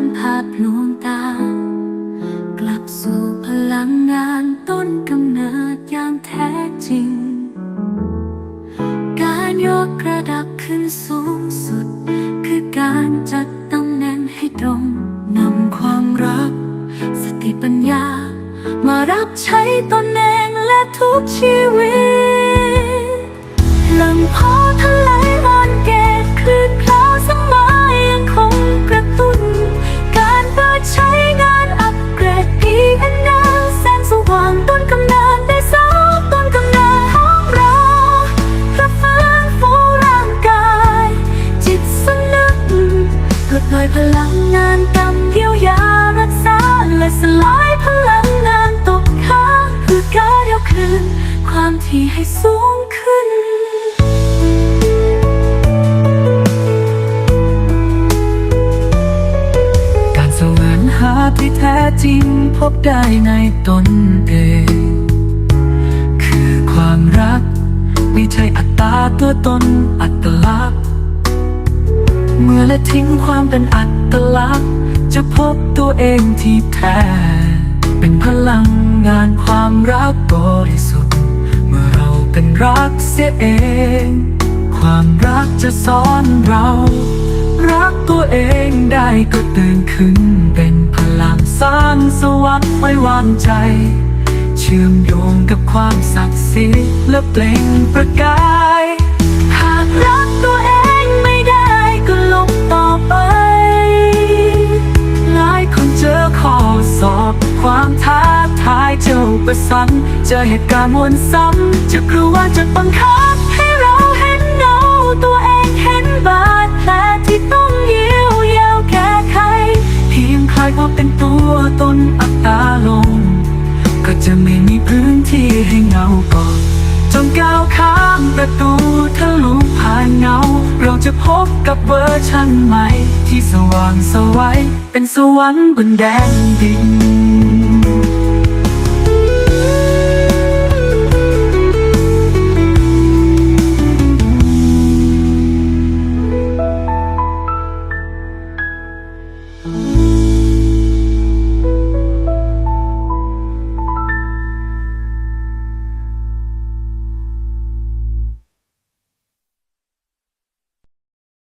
ามภาพลวงตา กลับสู่พลังงานต้นกำเนิดอย่างแท้จริง การยกกระดับขึ้นสูงสุด คือการจัดตำแหน่งให้ตรงนำความรัก สติปัญญา มารับใช้ตนเองและทุกชีวิตหลังพ่อทะ คืนความที่ให้สูงขึ้น การแสวงหาที่แท้จริงพบได้ในตนเอง คือความรัก ไม่ใช่อัตตาตัวตนอัตลักษณ์ เมื่อละทิ้งความเป็นอัตลักษณ์ จะพบตัวเองที่แท้ เป็นพลังงานความรักบ ริสุทธิ์ เมื่อเราเป็นรักเสียเอง ความรักจะสอนเรา รักตัวเองได้ก็ตื่นขึ้น เป็นพลังสร้างสวรรค์ไว้วางใจ เชื่อมโยงกับความศักดิ์สิทธิ์และเปล่งประกาย ประสันเจอเหตุการณ์วนซ้ำจะกลัวจะบังคับ ให้เราเห็นเงาตัวเองเห็นบาดแผลที่ต้องเยียวยาแก้ไขเพียงคลายความเป็นตัวตนอัตตาลง ก็จะไม่มีพื้นที่ให้เงาก่อนจงก้าวข้ามประตูทะลุผ่านเงา เราจะพบกับเวอร์ชันใหม่ ที่สว่างสวัยเป็นสวรรค์บนแดนดิน